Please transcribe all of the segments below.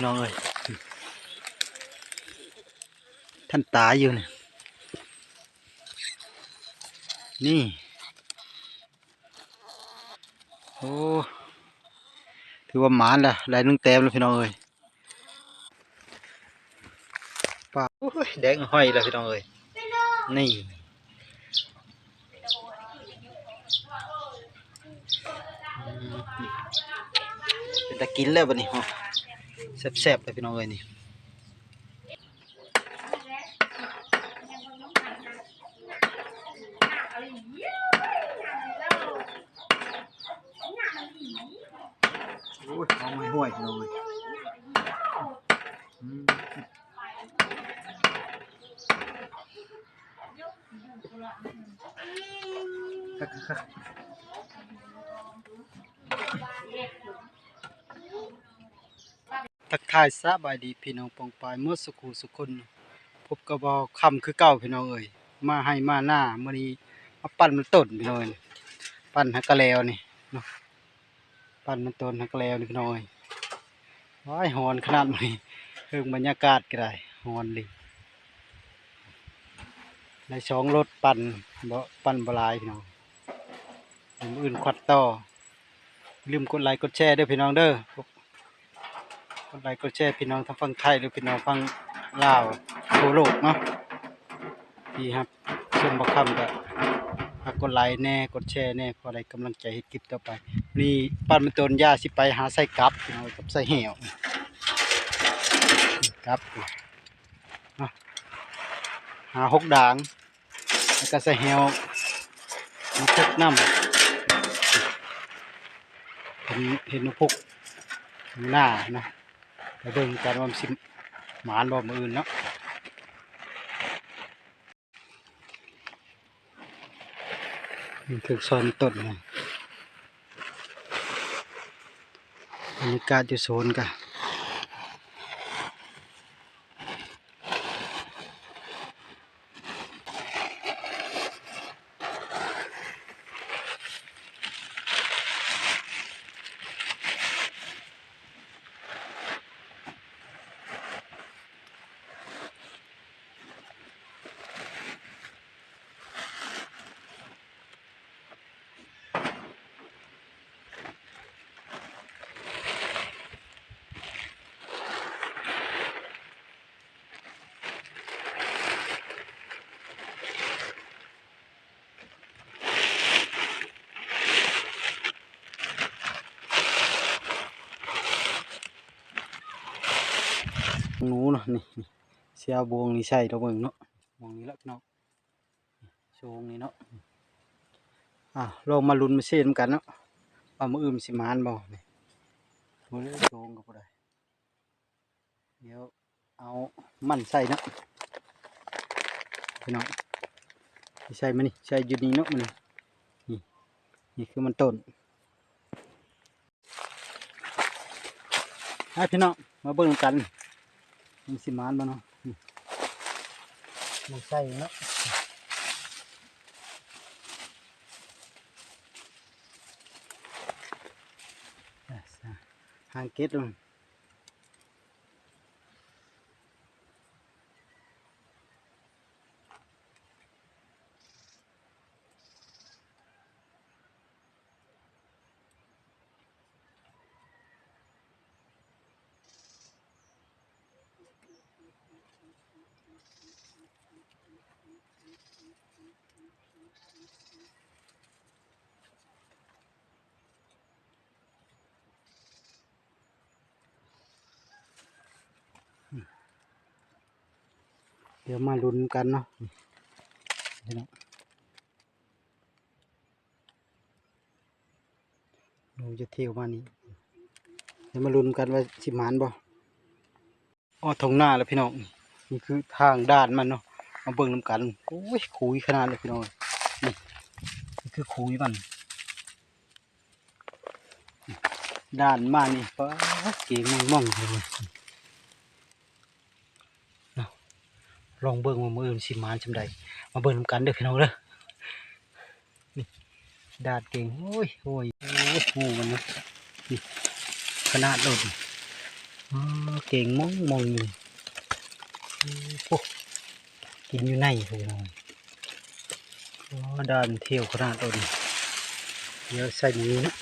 พี่น้องเอ้ยท่านตาอยู่เนี่ยนี่ โอ้ถือว่าหมานละได้นึงเต็มแล้วพี่น้องเอ้ยปลาโอ้ยแดงห้อยแล้วพี่น้องเอ้ยนี่อืมเป็นตะกินแล้วบัดนี้ฮะ แซ่บๆเลยพี่น้องเอ้ยนี่โอ้ยหอมห่วยๆพี่น้องเอ้ยอืมคักๆ ทักทายสบายดีพี่น้องปองปายเมื่อสักครู่สุคนพบกับเราคำคือเก่าพี่น้องเอ่ยมาให้มาหน้ามื่อนี้มาปั้นมันต้นพี่น้องเอ้ยปั้นฮักกะแล้วนี่เนาะปั้นมันต้นฮักกะแล้วนี่พี่น้องเอ้ยว้ายหอนขนาดนี้เพิ่งบรรยากาศก็ได้หอนเลยในสองรถปั่นบ่ปั่นบลายพี่น้องอื่นควัดต่อลืมกดไลค์กดแชร์ด้วยพี่น้องเด้อ กดไลค์กดแชร์พี่น้องทั้งฝั่งไทยหรือพี่น้องฝั่งลาวทั่วโลกเนาะที่ครับชมบักคำก็ฝากกดไลค์แน่กดแชร์แน่พอได้กำลังใจให้คลิปต่อไปนี่ปั้นมันตนยาสิไปหาใส่กับพี่น้องกับใส่แหวครับหาหกด่างแล้วก็ใส่แหวมาทึกน้ำเห็นเห็นนกพุกหน้านะ ไปเบิ่งกันว่ามันสิหมานบ่มืออื่นเนาะนี่คือซอนต้นนะบรรยากาศอยู่โซนกัน หนูเนาะนี่เสียบวงนี่ใช่ตัวเบิ่งเนาะวงนี้แล้วเนาะโชงนี่เนาะอะลองมาลุ้นมาเช่นกันเนาะว่ามืออื่นสิมานบ่นี่มือโชงก็บ่ได้เดี๋ยวเอามันใส่เนาะพี่น้องใส่มานี่ใส่อยู่นี่เนาะมันนี่นี่นี่คือมันต้นให้พี่น้องมาเบิ่งกัน มันสิมานบ่เนาะอืมมันใส่เนาะหางเกตลง เดี๋ยวมาลุ้นกันเนาะนี่เนาะหนูจะเที่ยวมานี่เดี๋ยวมาลุ้นกันว่าสิมานบ่ อ้อทงหน้าแล้วพี่น้อง นี่คือทางด้านมันเนาะ มาเบิ่งน้ำกันโอ้ยขุยขนาดเลยพี่น้องนี่นี่คือขุยมัน ด้านมานี่ป้าเก๋มองมองเลยลองเบิ่งว่ามืออื่นสิมานจำใดมาเบิ่งน้ำกันเด้อพี่น้องเด้อนี่ดานเก่งโอ้ยโอ้ยโอ้ยงูมันนะนี่ขนาดโดดเก่งมองมองอยู่โอ้ กินอยู่ในพี่น้องด้านเที่ยวขนาดตัวนี้เดี๋ยวใส่นี้นะ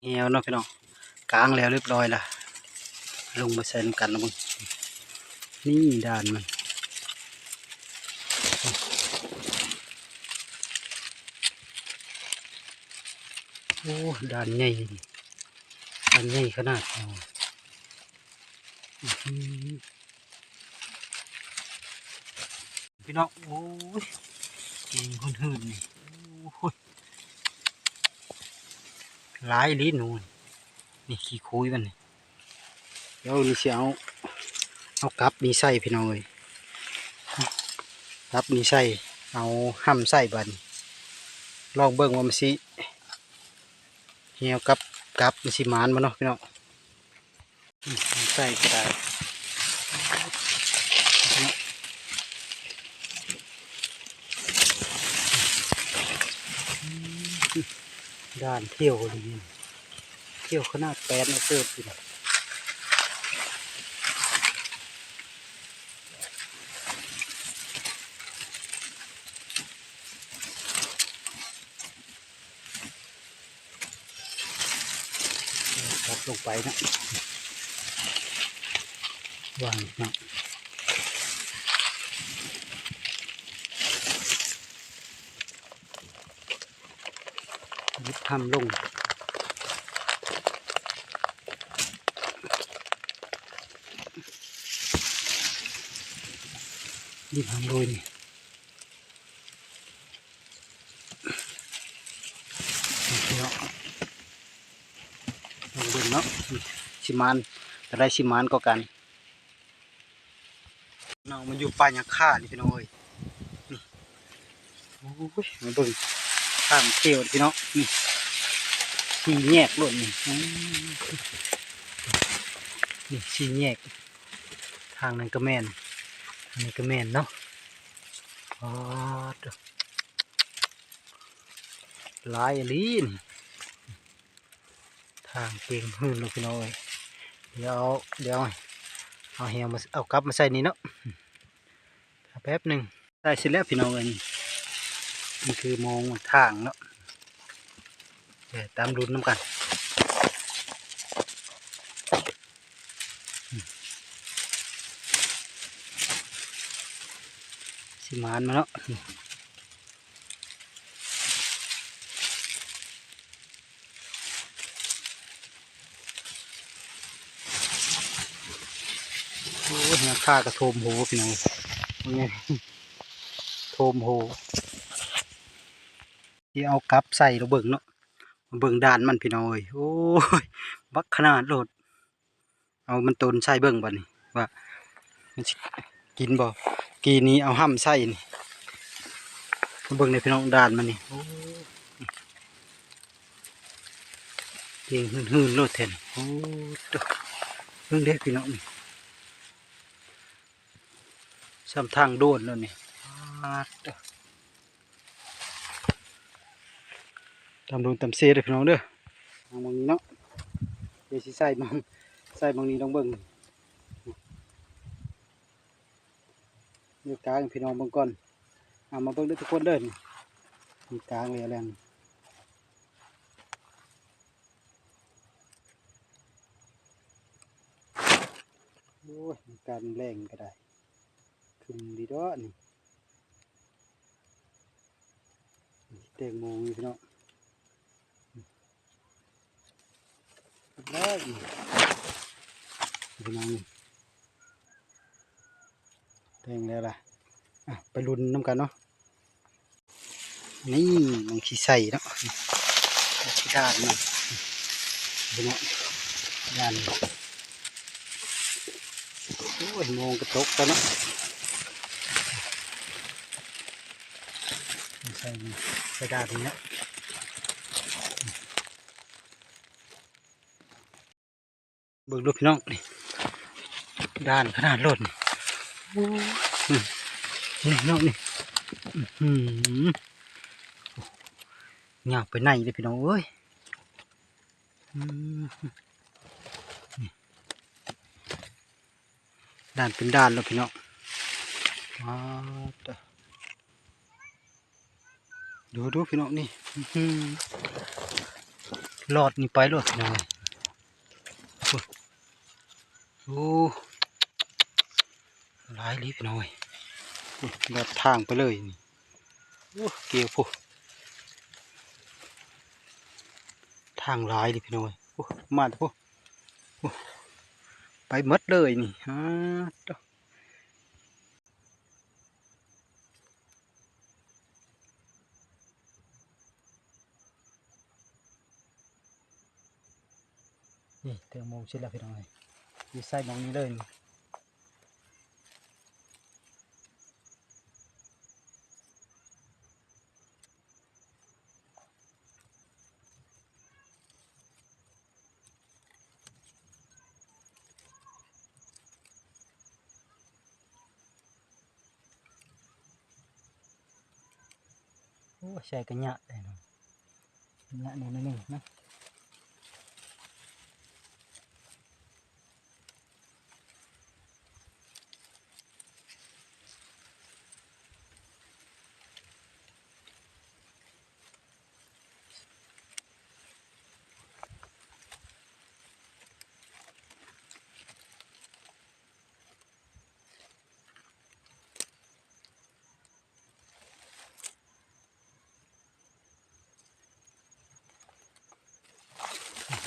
เหี่ยวเนาะพี่น้องกลางแล้วเรียบร้อยละลงมาใส่น้ำกันนะมึงนี่ด้านมันโอ้ด่านใหญ่ด่านใหญ่ขนาดเอาอื้ พี่น้องโอ้ยเก่งคนหื่นนี่โอ้ยหลายลิ้นนูนนี่ขี้คุยมันนี่เดี๋ยวนี่เสิเอาเอากลับนี่ใส่พี่น้องเลยกลับนี่ใส่เอาห้ำใส่บันลองเบิ่งว่ามันสิเหี่ยวกับกับมันสิมานมาเนาะพี่น้อง ใส่ก็ได้ด้านเที่ยวเลยนี่เที่ยวขนาดแปดนะเติบอยู่นะลงไปนะ วางนะยึดทำลงยิบทำโรยนี่นี่เนาะลงบิ่งเนาะชิมานแต่ได้ชิมานก็กัน มันอยู่ป่าหยังค่านี่พี่น้องเอ้ยนี่โอ้ยมาเบิ่งข้ามเที่ยวพี่น้องนี่สี่แยกหล่นนี่นี่สี่แยก ทางนั้นก็แม่นอันนี้ก็แม่นเนาะอ๋อเด้อหลายลีนทางเก่งหื้นลูกพี่น้องเอ้ยเดี๋ยวเดี๋ยวเอาเหี่ยวมาเอากลับมาใส่นี่เนาะ แป๊บหนึ่งได้เสร็จแล้วพี่น้องเอ้ยนี่นี่คือมองทางเนาะเดี๋ยวตามรุนน้ำกันสิมานมาเนาะโอ้ยราคากระโทมโหพี่น้อง นี่โทมโหที่เอากลับใส่เราเบิ่งเนาะเบิ่งด่านมันพี่น้อยโอ้ยบักขนาดโลด เอามันตนใส่เบิ่งบัดนี้ว่ามันกินบ่กีนี้เอาห้ำใส่นี่เบิ่งในพี่น้องด่านมันนี่โอ้เก่งหืนหืนๆโลดแทนโอ้ตัวเบิ่งเด็กพี่น้องนี่ ซ้ำทางโดนแล้วนี่ปาดเด้อตามโดนตามเซเด้อพี่น้องเด้อมองมองนี้เนาะเดี๋ยวสิใส่มองใส่มองนี้ต้องเบิ่งเดี๋ยวกลางให้พี่น้องเบิ่งก่อนเอามาเบิ่งเด้วยทุกคนเด้อนี่มีกลางเลยอะไรนี่โอ้ยมีการแรงก็ได้ ขึ้นดีด้อนี่นี่แตงโมนี่พี่น้องได้อีกพี่น้องแตงแล้วล่ะอะไปลุ้นน้ำกันเนาะนี่มันขี้ใส่เนาะขี้ด้านนี่ดูเนาะด้านโอ้ยมองกระตกกันเนาะ ใส่นี่ใส่ด้านนี้เนะเบิกดูพี่น้องนี่ด้านขนาดรถนี่นี่น้องนี่หือหยาบไปไหนเลยพี่น้องเอ้ยอืมนี่ด้านเป็นด้านแล้วพี่น้องว้าว ด้อดูดูพี่น้องนี่อื้อหือรอดนี่ไปรอดพี่น้องโอ้โอ้หลายลิพี่น้องเอ้ยโอ้รอดทางไปเลยนี่โอ้เกี่ยวพวกทางหลายดิพี่น้องเอ้ยโอ้มาแต่พวกโอ้ไปหมดเลยนี่ฮะ นี่เตรียมโมงชิดแล้วพี่น้องเลยอยู่ใส่หมองนี้เลยนี่โอ้ใส่กระยะเลยเนาะกระยะหนึ่งนิดหนึ่งนะ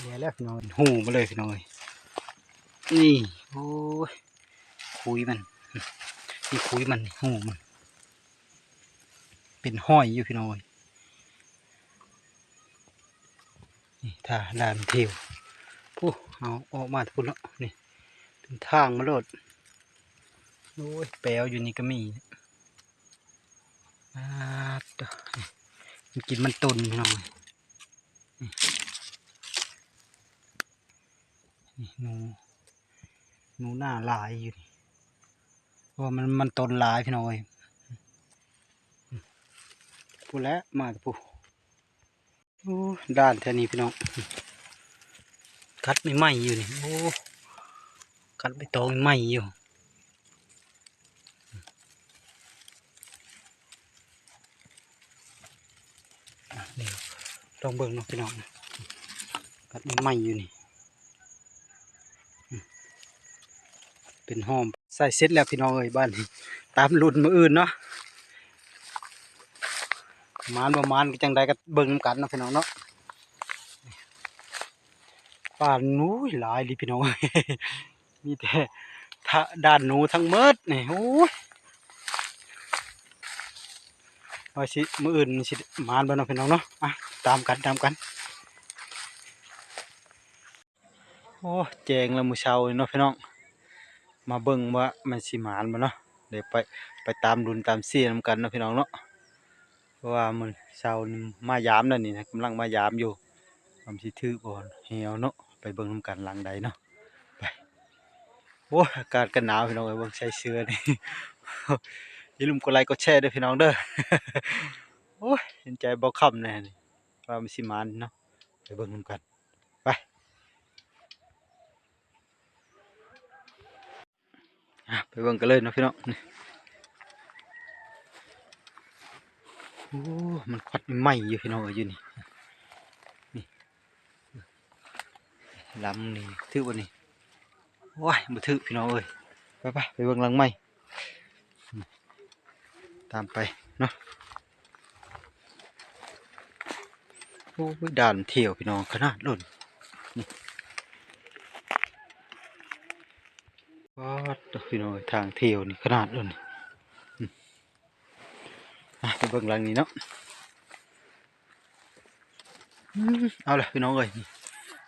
เดี๋ยวแล้วพี่น้อยหูมาเลยพี่น้อยนี่โอ้ยคุยมันนี่คุยมันหูมัน เป็นห้อยอยู่พี่น้อยนี่ถ้าดานเทียวผู้เอาออกมาทุกแล้วนี่เป็นทางมาโลดโอ้ยแปลวอยู่นี่ก็มีอ่าด้อนี่มันกินมันตุนพี่น้อย นี่หนูหนูหน้าลายอยู่นี่เพราะว่ามันมันตนลายพี่น้อยพูแล้วมาแต่พูโอ้ด้านแท่นี้พี่น้องกัดไม่ไหมอยู่นี่โอ้กัดไม่ตองไม่ไหมอยู่ลองเบิ่งเนาะพี่น้องกัดไม่ไหมอยู่นี่ เป็นหอมใส่เสร็จแล้วพี่น้องเอ้ยบ้านนี้ตามรุ่นมืออื่นเนาะมานประมาณก็จังใดก็เบิ่งนกันเนาะพี่น้องเนาะป่านนู้ยหลายเลยพี่น้องเอ้ยมีแต่ทะด้านหนูทั้งเมิดนี่โอ้ยว่าสิมืออื่นสิมานบ่เนาะพี่น้องเนาะอะตามกันตามกันโอ้แจงแล้วมือเช้าเนาะพี่น้อง มาเบิ่งว่ามันสิหมานบ่เนาะเดี๋ยวไปไปตามดุนตามเสียนำกันเนาะพี่น้องเนาะเพราะว่ามันเช้านี่มายามนั่นนี่นะกำลังมายามอยู่ผมสิถือบ่เหี่ยวเนาะไปเบิ่งนำกันหลังใดเนาะไปโอ้อากาศก็หนาวพี่น้องเอ้ยเบิ่งใส่เสื้อนี่อย่าลืมกดไลค์กดแชร์ด้วยพี่น้องเด้อโอ้ยเห็นใจบ่ค่ำแน่นี่ว่ามันสิหมานเนาะไปเบิ่งนำกัน อะ ไปเบิ่งกันเลยนะพี่น้องนี่โอ้มันควัดไหมอยู่พี่น้องอยู่นี่นี่ลำนี่ถือบ่นี่ว้ายบ่ถือพี่น้องเอ้ยไปไปไปเบิ่งหลังไหมตามไปเนาะโอ้ยด่านเที่ยวพี่น้องขนาดล้นนี่ ว้าดพี่น้องเอ้ยทางเที่ยวนี่ขนาดล้นนี่อืมอะไปเบิ่งหลังนี้เนาะอืมเอาละพี่น้องเอ้ยนี่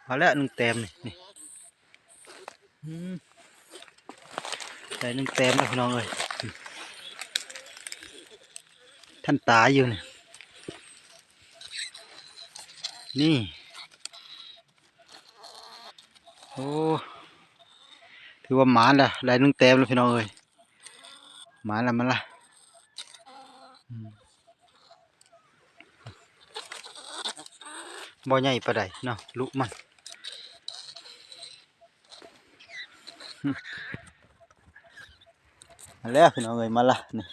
เอาละหนึ่งแต้มนี่นี่อืมได้หนึ่งแต้มแล้วพี่น้องเอ้ยอืมท่านตายอยู่นี่นี่โอ้ คือว่าหมาละลายนึงเต็มแล้วพี่น้องเอ้ยหมาละมันละบ่ใหญ่ปะไดเนาะลุกมันแล้วพี่น้องเอ้ยมาละนี่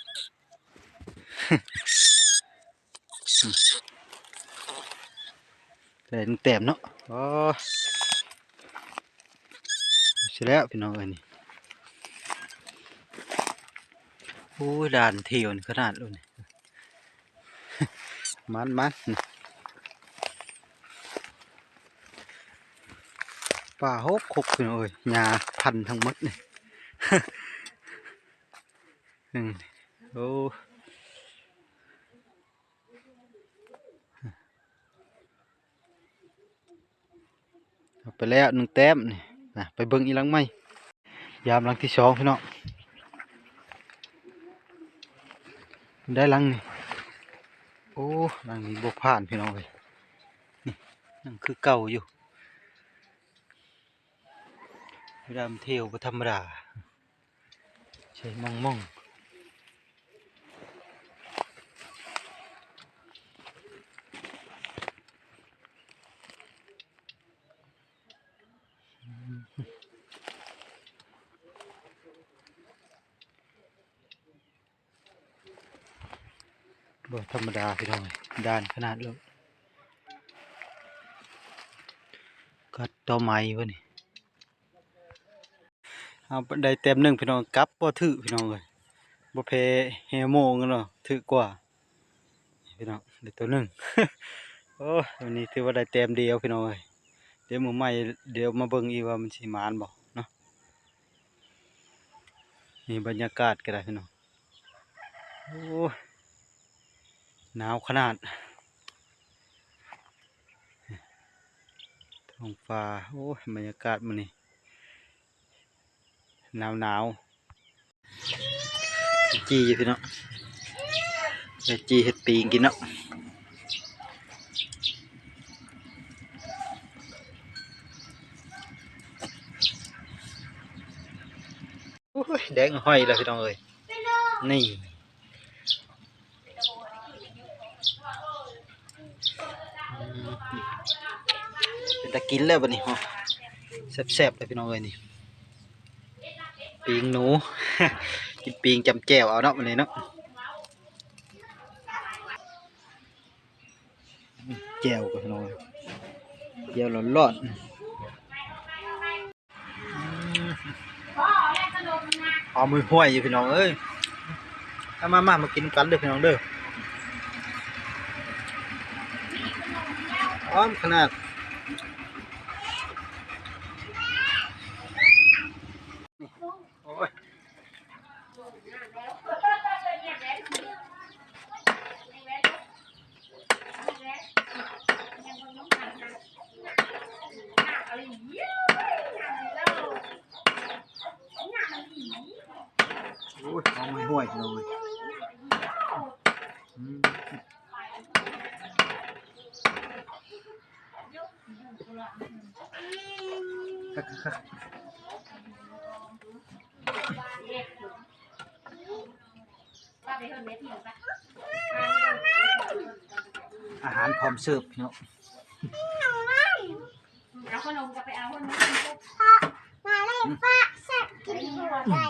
แต่นึงเต็มเนาะอ๋อ ใช่แล้วพี่น้องเอ้ยนี่โอ้ยด่านเที่ยวขนาดเลยมันมันป่าหกคกพี่น้องเอ้ยหญ้าพันทั้งหมดนี่โอ้ไปแล้วหนึ่งแต้มนี่ นะไปเบิ้งอีหลังไหมยามหลังที่สองพี่น้องได้หลังนี่โอ้หลังนี้บกผ่านพี่น้องเลยนี่นั่นคือเก่าอยู่เวลามเที่ยวบ่ธรรมดาใช้มองมอง ธรรมดาพี่น้องเลยด้านขนาดเลยก็ต่อไม้วะนี่เอาได้เต็มหนึ่งพี่น้องกับบ่ถือพี่น้องเลยบ่เพเฮโมกันเนาะถือกว่าพี่น้องได้ตัวหนึ่งโอ้วันนี้ถือว่าได้เต็มเดียวพี่น้องเอ้ยเดี๋ยวมือใหม่เดี๋ยวมาเบิ่งอีกว่ามันสิมานบ่เนาะนี่บรรยากาศก็ได้พี่น้องโอ้ หนาวขนาดท้องฟ้าโอ้ยบรรยากาศมันนี่หนาวหนาวจีอยู่พี่เน้องไปจีเห็ดปีงกินเนาะโอ้ยแดงห้อยแล้วพี่น้องเอ้ยนี่อืม เป็นตะกินแล้วบัดนี้ฮะแซ่บๆเลยพี่น้องเอ้ยนี่ปีงหนู กินปีงจำแจ่วเอาเนาะวันนี้เนาะแจ่วกับพี่น้องเอ้ยแจ่วร้อนๆอืมเอามือห้วยอยู่พี่น้องเอ้ยเอามามามากินกันเด้อพี่น้องเด้อ อ้อมขนาด โอ้ยโอ้ยเอามือห้วยเอ้ยอืมคักๆ อาหารพร้อมเสิร์ฟพี่น้องเอาขนมจะไปเอาขนมมาเล่นฟ้าแซ่บกินหัวได้